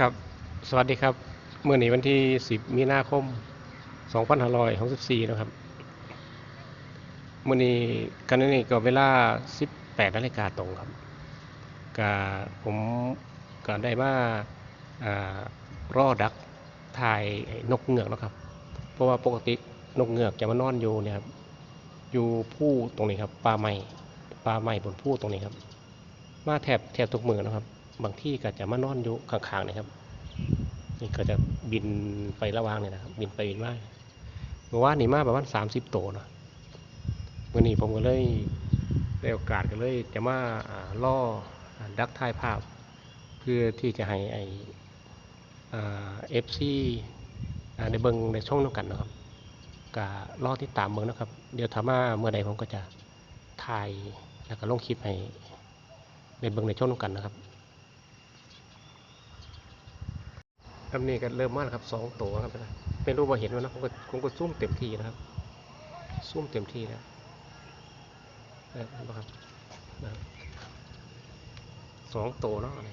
ครับ สวัสดีครับ เมื่อนี้วันที่ 10 มีนาคม 2564นะครับ เมื่อนี้กันนี้ก็เวลา 18นาฬิกาตรงครับก็ผมก็ได้มาอ่ารอดักถ่ายนกเงือกนะครับ เพราะว่าปกตินกเงือกจะมานอนอยู่เนี่ยครับ อยู่ผู้ตรงนี้ครับป่าไม้ป่าไม้บนผู้ตรงนี้ครับ มาแถบแถบทุกมือนะครับ บางที่ก็จะมานอนอยู่ข้างๆนี่ครับ นี่ก็จะบินไประหวางเนี่ยนะครับ บินไปบินมาเมื่อวานนี่มาประมาณสามสิบโตวเนาะวันนี้ผมก็เลยได้โอกาสก็เลยจะมาล่อดักถ่ายภาพ เพื่อที่จะให้ไอเอฟซีในเบิงในช่องน้ำกันนะครับก็รอที่ตามเมืองนะครับ เดี๋ยวถ้ามาเมื่อใดผมก็จะถ่ายแล้วก็ลงคลิปให้ในเบิงในช่องน้ำกันนะครับ ครับนี่ก็เริ่มมาแล้วครับสองตัวครับเป็นรูปว่าเห็นแล้วนะผมก็ผมก็ซูมเต็มที่นะครับซูมเต็มที่แล้วนะครับนะสองตัวเนาะอะไร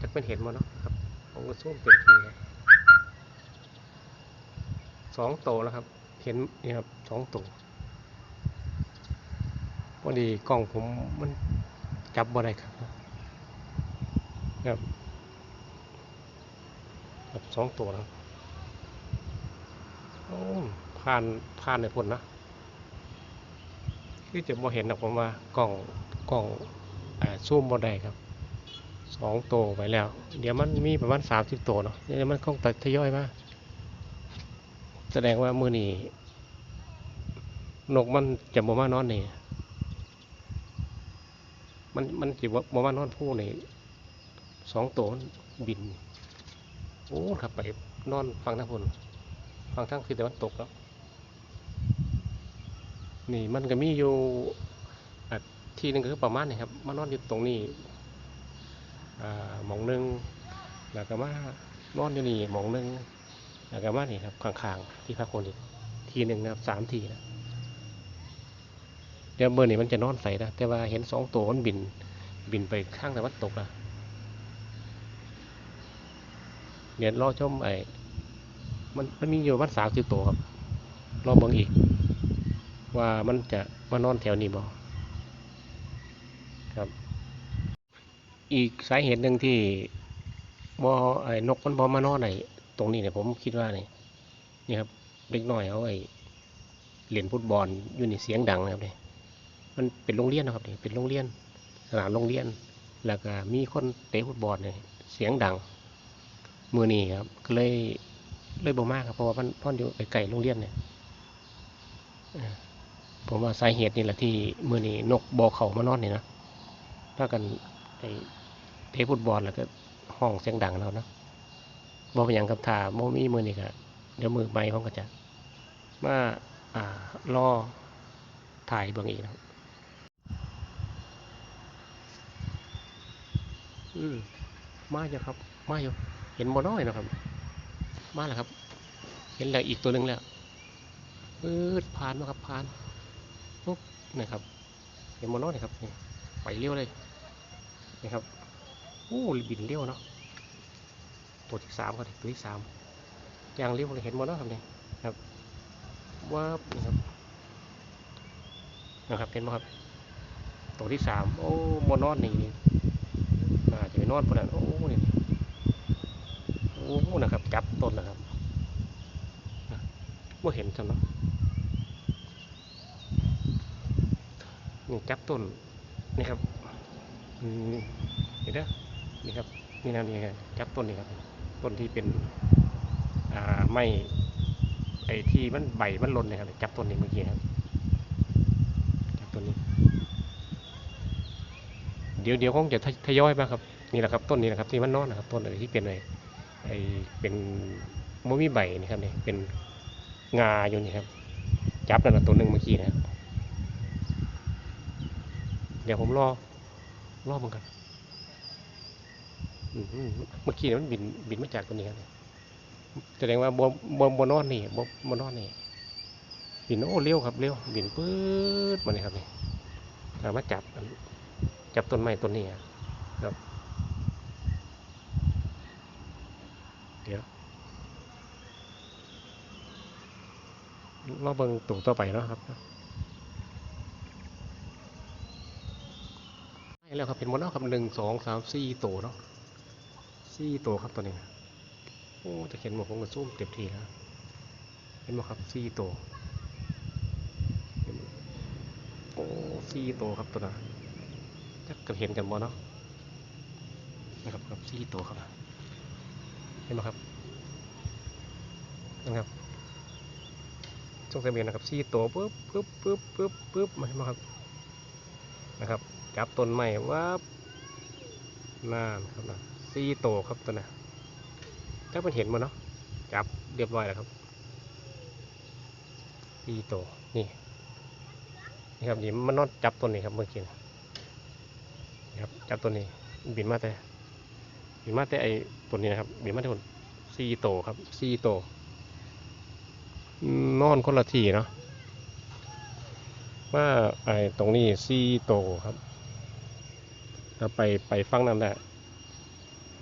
จะเป็นเห็นมาเนาะครับผมก็ซูมเต็มที่แล้วสองตัวแล้วครับเห็นนี่ครับสองตัวพอดีกล้องผมมันจับบ่ได้ครับครับ ครับสองตัวนะครับโอ้ผ่านผ่านในพุ่นนะคือจะบ่เห็นนะผมว่ากล้องกล้องอ่าซูมบ่ได้ครับสองตัวไปแล้ว เดี๋ยวมันมีประมาณสามสิบตัวเนาะเดี๋ยวมันคงตัดทยอยมาแสดงว่ามือนี้นกมันจะบ่มานอนนี่มันมันจะบ่บ่มานอนผู้นี่สองตัวบิน โอ้ครับไปนอนฟังทั้งคนฟังทั้งคือแต่วันตกแล้วนี่มันก็มีอยู่ที่หนึงก็คือประมาณนี้ครับมานอนอยู่ตรงนี้หมองหนึงแล้วก็มานอนอยู่นี่หมองหนึงแล้วก็มานี่ครับข้างๆที่พักคนอีกทีหนึ่งนะครับสามทีนะเดี๋ยวเบอร์นี่มันจะนอนใส่นะแต่ว่าเห็นสองตัวมันบินบินไปข้างแต่วันตกนะ เดี๋ยวรอชมไอ้มันมันมีอยู่วันสามสิบตัวครับรอเบิ่งอีก ว่ามันจะมานอนแถวนี้บ่ครับ อีกสาเหตุหนึ่งที่บ่ไอ้นกมันบ่มานอนไอ้ตรงนี้เนี่ยผมคิดว่านี่นี่ครับเล็กน้อยเอาไอ้เล่นฟุตบอลอยู่นี่เสียงดังนะครับเนี่ยมันเป็นโรงเรียนนะครับเนี่ยเป็นโรงเรียนสนามโรงเรียน แล้วก็มีคนเตะฟุตบอลเนี่ยเสียงดัง มือนี้ครับก็เลยเลยบ่มากครับเพราะว่าพ่อนอยู่ไกลๆโรงเรียนเนี่ยผมว่าสาเหตุนี่แหละที่มือนี้นกบอเขามานอนนี่นะถ้ากันไอเทฟุตบอลแล้วก็ห้องเสียงดังแล้วนะบอเป็นอย่างกับถ่าโมมีมือนี่ก็เดี๋ยวมือไม้ผมก็จะมาอ่ารอถ่ายเบื้องอีกนะครับอืมมาอยู่ครับ มาอยู่ เห็นบ่น้อยนะครับ มาแล้วครับ เห็นแล้วอีกตัวหนึ่งแล้วปื๊ดผ่านมาครับผ่านปุ๊บนะครับ เห็นบ่น้อยครับนี่ไปเร็วเลยนะครับโอ้บินเร็วเนาะตัวที่สามครับตัวที่สามอย่างเร็วเลยเห็นบ่น้อยครับนี่ครับว่าบนี่ครับนะครับเห็นบ่ครับตัวที่สามโอ้บ่นอนนี่นี่น่าจะไปนอนพวกนั้นโอ้นี่ อ้นะครับจับต้นนะครับว่าเห็นจังเนาะนี่จับต้นนี่ครับเห็นเด้อนี่ครับนี่นะนี่ครับจับต้นนี่ครับต้นที่เป็นอ่าไม่ไอ้ที่มันใบมันหล่นนี่ยครับจับต้นนี้เมื่อกี้ครับจับต้นนี้ เดี๋ยวเดี๋ยวคงจะททยอยมาครับนี่แหละครับต้นนี้นะครับที่มันนอนนะครับต้นอะไรที่เป็นอะไร ไอเป็นมมีใบนี่ครับเนี่ยเป็นงาอยู่นี่ครับ จับนั่นนะตัวหนึ่งเมื่อกี้นะครับเดี๋ยวผมรอรอมันกันเมื่อกี้เนี่ยมันบินบินมาจากตัวนี้ครับแสดงว่าบนบนบนนอนนี่บนบนนอนนี่บินโอ้เร็วครับเร็วบินปื๊ดมาเลยครับนี่สามารถจับจับต้นไม้ต้นนี้ครับ เดี๋ยวมาเบิ่งตัวต่อไปนะครับให้แล้วครับเป็นหมดแล้วครับหนึ่งสองสามสี่ตัวเนาะสี่ตัวครับตัวนี้โอ้จะเขียนหมดผมก็ซูมเต็มทีแล้วเห็นไหมครับสี่ตัวเห็นบ่โอ้สี่ตัวครับตัวนั้นจักกันเห็นกันบ่เนาะนะครับครับสี่ตัวครับ เห็นไหมครับนะครับช่วงเสบียงนะครับสี่ตัวปึ๊บปึ๊บปึ๊บปึ๊บปึ๊บมาเห็นไหมครับนะครับจับต้นไม้วับนั่นครับนะสี่ตัวครับตัวน่ะถ้ามันเห็นมั้เนาะจับเรียบร้อยแล้วครับสี่ตัวนี่นี่ครับนี่มันนอนจับต้นนี้ครับเมื่อกี้นี่ครับจับต้นนี้บินมาแต่ บินมาแต่ไอตัวนี้นะครับบินมาแต่คนสี่โตวครับสี่โตวนอนคนละทีเนาะว่าไอตรงนี้สี่โตวครับแล้วไปไปฟังนั่นแหละ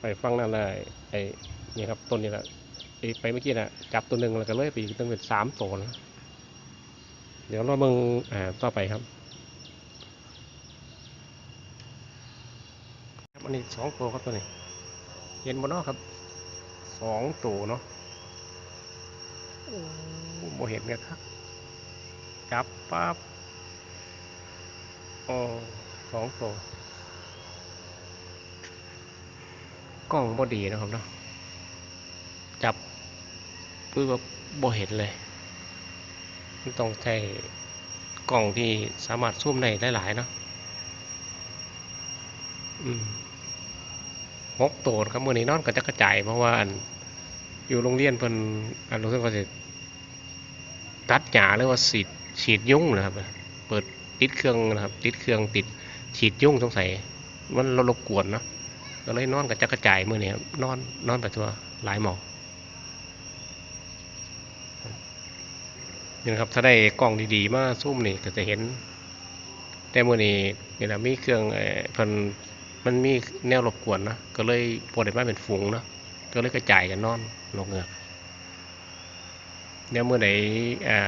ไปฟังนั่นแหละไอนี่ครับต้นนี้แหละไอไปเมื่อกี้น่ะจับตัวหนึ่งแล้วก็เลยไปอีกตั้งเป็นสามโตวนะเดี๋ยวเราเบิ่งอ่าต่อไปครับครับอันนี้สองตัวครับตัวนี้ เห็นบนนอกครับสองตัวเนาะโอ้โมเห็นกันครับจับปั๊บโอ้สองตัวกล้องบอดีนะครับเนาะจับปื้อแบบโบเห็นเลย มันต้องใช้กล้องที่สามารถซูมได้หลายๆเนาะอืม หกโตนครับมื่อนี้นอนก็จะกระจายเพราะว่าอยู่โรงเรียนเพิ่นอันรู้สึกว่าสิตัดหญ้าหรือว่าฉีดฉีดยุ่งนะครับ เปิดติดเครื่องนะครับ ติดเครื่องติดฉีดยุ่งสงสัยมันรบกวนเนาะก็เลยนอนก็จะกระจายมื่อนี้ครับนอนนอนไปทั่วหลายหมองนี่นะครับถ้าได้กล้องดีๆ มาซูมนี่ก็จะเห็น แต่มื่อนี้นี่แหละมีเครื่องเพิ่น มันมีแนวรบกวนนะก็เลยปวดมาเป็นฝูงนะก็เลยกระจายกันนอนนกเงือกเดี๋ยวเมื่อไหร่อ่า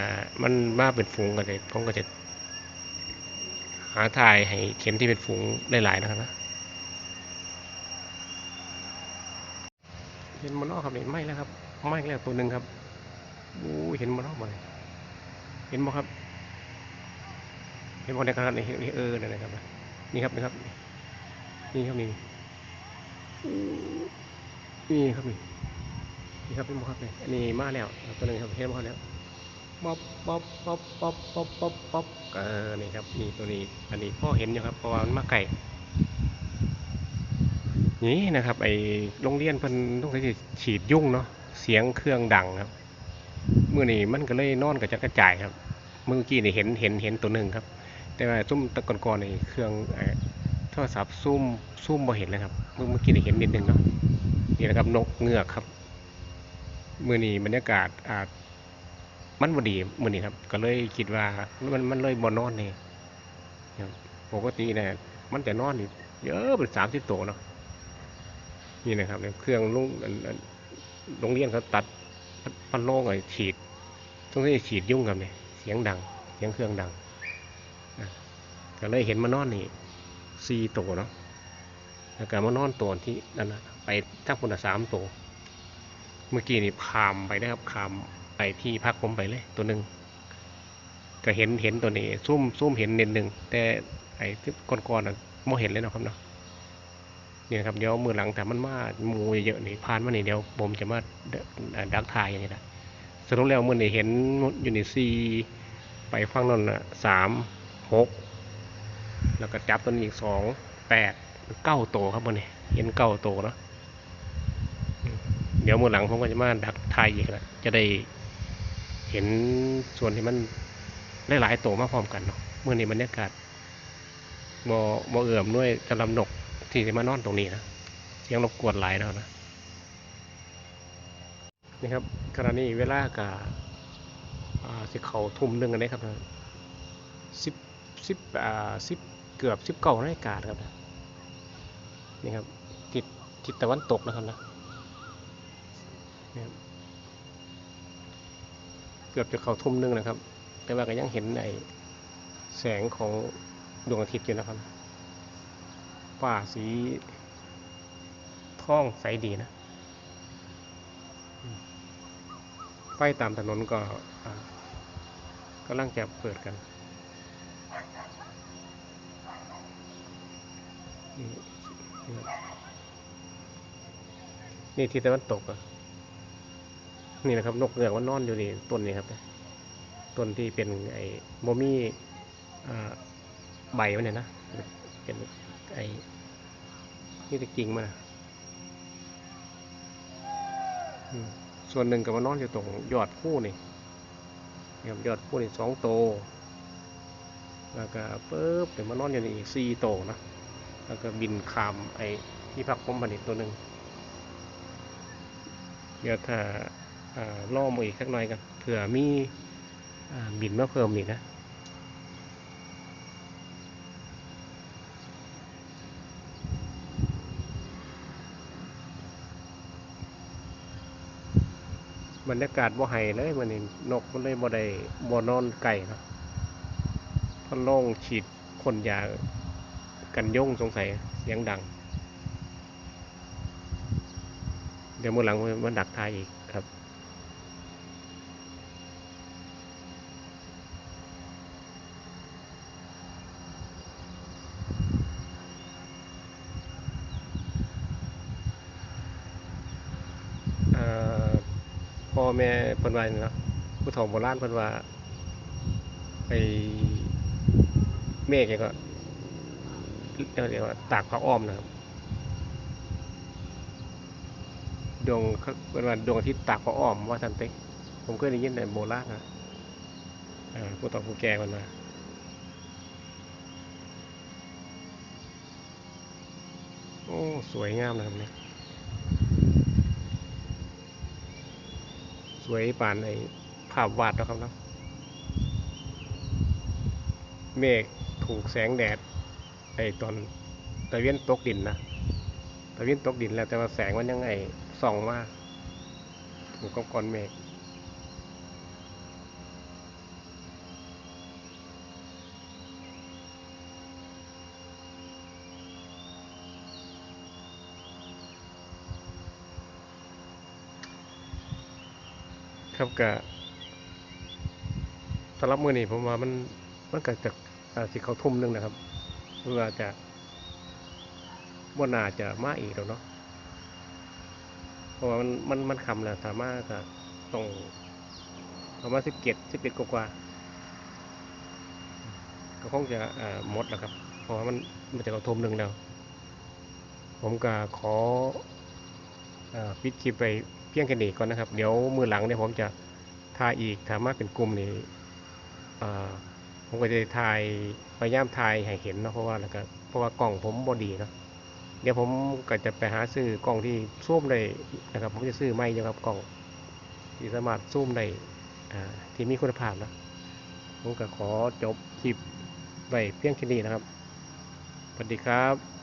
มันมาเป็นฝูงกันเลยผมก็จะหาทายให้เข็มที่เป็นฝูงหลายๆนะครับนะเห็นมันออกครับนี่ไหม่แล้วครับไหม่แล้วตัวหนึ่งครับอู้เห็นมันออกมาเลยเห็นบ่ครับเห็นบ่ในขนาดนี้นี่เออนั่นนะครับนะนี่ครับนี่ครับ นี่ครับนี่นี่ครับนี่นี่ครับเป็นหมครับนี่อันนี้มาแล้วตัวหนึงครับเห็นมาแล้วป๊อปป๊อปป๊อปป๊อปป๊อปป๊อปป๊อปเออนี่ครับนี่ตัวนี้ อันนี้พ่อเห็นอยู่ครับเพราะว่ามันมาไก่นี่นะครับ ไอโรงเรียนเพิ่นต้องใช้ฉีดยุ่งเนาะเสียงเครื่องดังครับเมื่อนี้มันก็เลยนอนกับจัดกระจายครับ เมื่อกี้นี่เห็นเห็นเห็นตัวหนึ่งครับ แต่ว่าซุ่มตะก่อนๆในเครื่องไอ โทรศัพท์ซูมซูมบ่เห็นเลยครับเมื่อเมื่อกี้ได้เห็นนิดนึงเนาะนี่นะครับนกเงือกครับมื่อนี้บรรยากาศอาจมันบดีมื่อนี้ครับ ก็เลยคิดว่ามันมันเลยบ่นอนนี่ปกติเนี่ยมันจะนอนอยู่เยอะเป็นสามสิบตัวเนาะนี่นะครับเครื่องลุงโรงเรียนเขาตัดพันโล่งไอ้ฉีดต้องให้ฉีดยุ่งกับเนี่ยเสียงดัง เสียงเครื่องดังก็เลยเห็นมานอนนี่ สี่ตัวเนาะแล้วก็มานอนตัวที่นั่นนะไปทั้งคนละสามตัวเมื่อกี้นี่พามไปนะครับพามไปที่พักผมไปเลย ตัวหนึ่งก็เห็นเห็นตัวนี้ซุ่มซุ่มเห็นเน้นหนึ่งแต่ไอ้ที่ก่อนๆน่ะโมเห็นเลยเนาะครับเนาะนี่นะครับเดี๋ยวมือหลังแต่มันมาหมูเยอะๆนี่พานมานี่เดี๋ยวผมจะมาดักทายอย่างนี้นะสรุปแล้วมือนี่เห็นอยู่ในสี่ไปฟังนั่นนะสามหก แล้วก็จับตัวนี้อีกสองแปดเก้าโตวครับมันนี่เห็นเก้าโตวเนาะเดี๋ยวมือหลังผมก็จะมาดักทายอีกแล้วจะได้เห็นส่วนที่มันหลายๆโตวมาพร้อมกันเนาะเมื่อนี้บรรยากาศบอบเอื่อมด้วยจะลำนกที่จะมานอนตรงนี้นะเสียงรบกวนหลายแล้วนะนี่ครับขณะนี้เวลากับสิเขาทุ่มหนึ่งกันได้ครับสิบสิบอ่าสิบ กือบสิบเก้านาฬิกาครับนี่ครับทิศทิศตะวันตกนะครับนะเนี่ยเกือบจะเข้าทุ่มหนึงนะครับ แต่ว่าก็ยังเห็นไอแสงของดวงอาทิตย์อยู่นะครับฟ้าสีท่องใสดีนะ ไฟตามถนนก็อ่ากำลังจะเปิดกัน นี่ที่ตะวันตกอะนี่นะครับ นกเงือกมันนอนอยู่นี่ต้นนี้ครับต้นที่เป็นไอ้โมมี่ใบมันเนี่ยนะเป็นไอ้นี่จะกิ่งมันส่วนหนึ่งก็มานอนอยู่ตรงยอดผู้นี่นี่ครับยอดผู้นี่สองโต แล้วก็ปึ๊บเดี๋ยวมานอนอยู่นี่อีกสี่โตนะ แล้วก็บินขามไอ้ที่พักผมผลิตตัวหนึ่งเดี๋ยวถ้าอ่าล่อมืออีกสักหน่อยกันเผื่อมีอบินมาเพิ่มอีกนะบรรยากาศบ่ไห้เลยมันนี่นกมันเลยบ่ได้บ่นอนไก่นะพราะโล่งฉีดพ่นยา กันย่งสงสัยเสียงดัง เดี๋ยวมือหลังมันดักทายอีกครับพ่อแม่เพิ่นว่าเนาะผู้เฒ่าโบราณเพิ่นว่าไปเมฆนี่ก็ เรียกว่าตากผ้าอ้อมนะครับดวงเขาเพิ่นว่าดวงอาทิตย์ตากผ้าอ้อมว่าซั่นเต็ผมเคยได้ยินในโบราณนะผู้เฒ่าผู้แก่เพิ่นว่าโอ้สวยงามนะครับเนี่ยสวยป่านไอ้ภาพวาดแล้วครับนะเมฆถูกแสงแดด ไอ้ตอนตะเวียนตกดินนะตะเวียนตกดินแล้วแต่ว่าแสงมันยังไงส่องมาถูกกับก้อนเมฆครับกะสำหรับมือนี้ผมว่ามันมันก็จะอ่าสิเขาทุ่มหนึงนะครับ เพื่อจะบ่น่าจะมาอีกแล้วเนาะเพราะว่ามันมันมันคำแล้วสามารถก็ต้องประมาณสิบเจ็ดสิบเอ็ดกว่าก็คงจะหมดแล้วครับ เพราะว่ามันมันจะเขาทมหนึ่งแล้ว ผมก็ขอปิดคลิปไปเพียงแค่นี้ก่อนนะครับ เดี๋ยวมือหลังเนี่ยผมจะถ่ายอีกถามมาเป็นกลุ่มนี่อ่า ผมก็จะถ่ายพยายามถ่ายให้เห็นเนาะเพราะว่าแล้วก็เพราะว่ากล้องผมบอดีเนาะเดี๋ยวผมก็จะไปหาซื้อกล้องที่ซูมได้นะครับ ผมจะซื้อไม่เยอะครับกล้องที่สามารถซูมได้ที่มีคุณภาพนะผมก็ขอจบคลิปไว้เพียงแค่นี้นะครับสวัสดีครับ